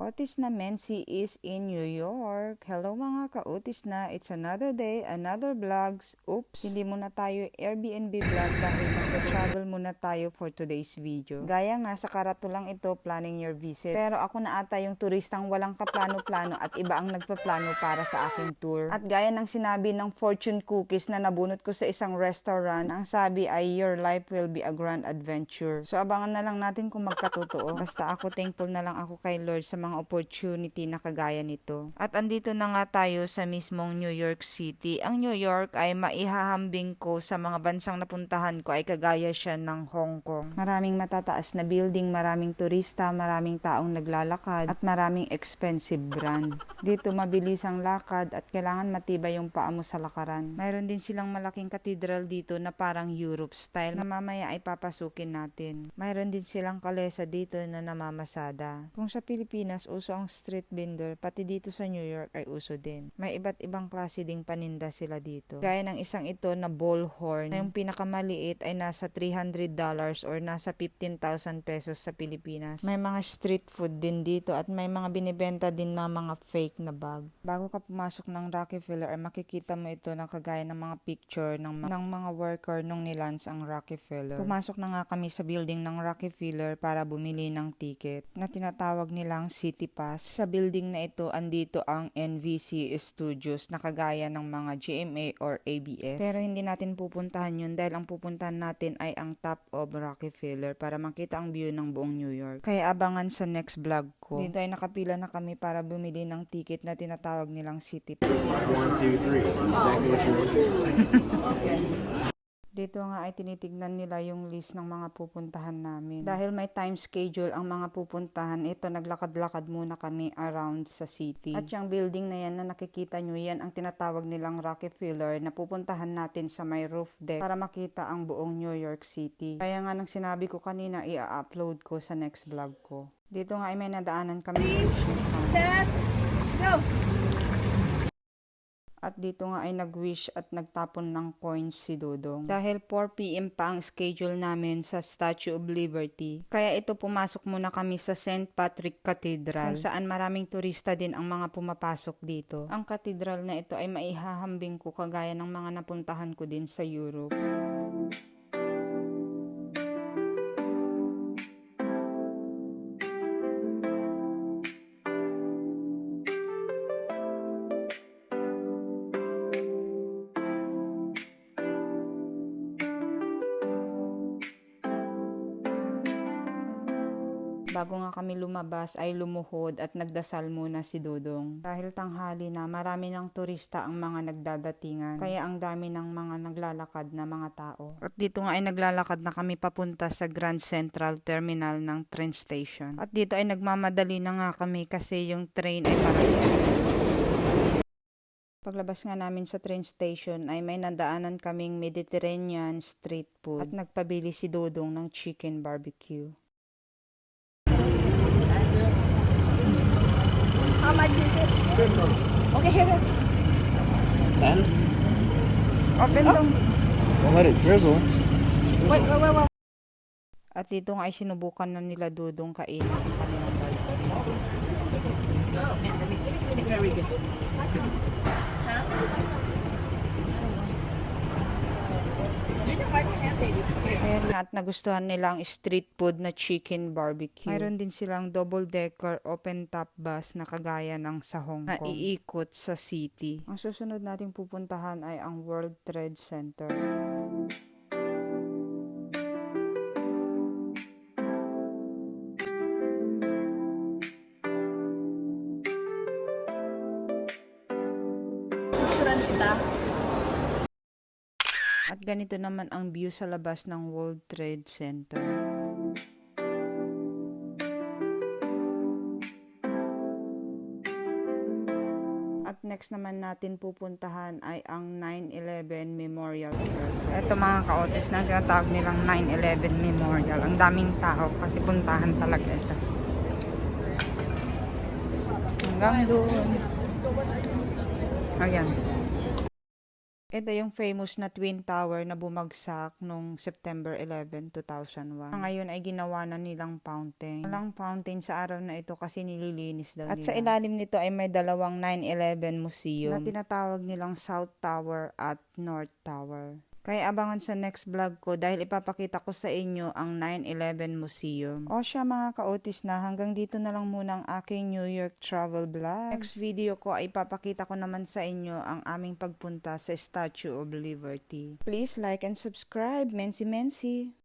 Otis na Mensi is in New York. Hello mga ka-Otis na. It's another day, another vlogs. Oops, hindi muna tayo Airbnb vlog dahil magta-travel muna tayo for today's video. Gaya nga sa karatulang ito, planning your visit. Pero ako na ata yung turistang walang kaplano-plano at iba ang nagpaplano para sa aking tour. At gaya ng sinabi ng fortune cookies na nabunot ko sa isang restaurant, ang sabi ay your life will be a grand adventure. So abangan na lang natin kung magkatotoo. Basta ako thankful na lang ako kay Lord sa mga opportunity na kagaya nito. At andito na nga tayo sa mismong New York City. Ang New York ay maihahambing ko sa mga bansang napuntahan ko ay kagaya siya ng Hong Kong. Maraming matataas na building, maraming turista, maraming taong naglalakad at maraming expensive brand. Dito mabilis ang lakad at kailangan matibay yung paa mo sa lakaran. Mayroon din silang malaking cathedral dito na parang Europe style na mamaya ay papasukin natin. Mayroon din silang kalesa dito na namamasada. Kung sa Pilipinas uso ang street vendor, pati dito sa New York ay uso din. May iba't ibang klase ding paninda sila dito. Gaya ng isang ito na bullhorn, na yung pinakamaliit ay nasa $300 or nasa 15,000 pesos sa Pilipinas. May mga street food din dito at may mga binibenta din na mga fake na bag. Bago ka pumasok ng Rockefeller ay makikita mo ito ng kagaya ng mga picture ng, ng mga worker nung nilans ang Rockefeller. Pumasok na nga kami sa building ng Rockefeller para bumili ng ticket na tinatawag nilang City Pass. Sa building na ito, andito ang NVC Studios na kagaya ng mga GMA or ABS. Pero hindi natin pupuntahan yun dahil ang pupuntahan natin ay ang top of Rockefeller para makita ang view ng buong New York. Kaya abangan sa next vlog ko. Dito ay nakapila na kami para bumili ng ticket na tinatawag nilang City Pass. One, two, three. Exactly what you're looking for. Dito nga ay tinitignan nila yung list ng mga pupuntahan namin. Dahil may time schedule ang mga pupuntahan, ito naglakad-lakad muna kami around sa city. At yung building na yan na nakikita nyo, yan ang tinatawag nilang Rockefeller na pupuntahan natin sa may roof deck para makita ang buong New York City. Kaya nga nang sinabi ko kanina, i-upload ko sa next vlog ko. Dito nga ay may nadaanan kami. Set, go! At dito nga ay nag-wish at nagtapon ng coins si Dodong. Dahil 4pm pa ang schedule namin sa Statue of Liberty. Kaya ito pumasok muna kami sa St. Patrick Cathedral. Kung saan maraming turista din ang mga pumapasok dito. Ang cathedral na ito ay maihahambing ko kagaya ng mga napuntahan ko din sa Europe. Bago nga kami lumabas ay lumuhod at nagdasal muna si Dodong. Dahil tanghali na marami ng turista ang mga nagdadatingan. Kaya ang dami ng mga naglalakad na mga tao. At dito nga ay naglalakad na kami papunta sa Grand Central Terminal ng train station. At dito ay nagmamadali na nga kami kasi yung train ay parating. Paglabas nga namin sa train station ay may nadaanan kaming Mediterranean street food at nagpabili si Dodong ng chicken barbecue. How much is it? Okay, here. Ten? Open dong. Don't let it drizzle. Wait, wait, wait, wait. At dito nga ay sinubukan na nila Dudong kainin ang kanilang. Oh, man, let me, let me clean it very good. Huh? You can wipe your hand, baby. Here. Ayan nga at nagustuhan nila ang street food na chicken barbecue. Mayroon din silang double-decker open top bus na kagaya ng sa Hong Kong na iikot sa city. Ang susunod nating pupuntahan ay ang World Trade Center. Picturean kita. Ganito naman ang view sa labas ng World Trade Center. At next naman natin pupuntahan ay ang 9-11 Memorial Circle. Ito mga ka-otis na nilang 9-11 Memorial. Ang daming tao kasi puntahan talaga ito. Hanggang doon. Ayan. Ito yung famous na Twin Tower na bumagsak noong September 11, 2001. Ngayon ay ginawa na nilang fountain. Walang fountain sa araw na ito kasi nililinis daw At sa ilalim nito ay may dalawang 9-11 museum na tinatawag nilang South Tower at North Tower. Kaya abangan sa next vlog ko dahil ipapakita ko sa inyo ang 9-11 Museum. O siya mga kaotis na hanggang dito na lang muna ang aking New York travel vlog. Next video ko ay ipapakita ko naman sa inyo ang aming pagpunta sa Statue of Liberty. Please like and subscribe. Mensi Mensi!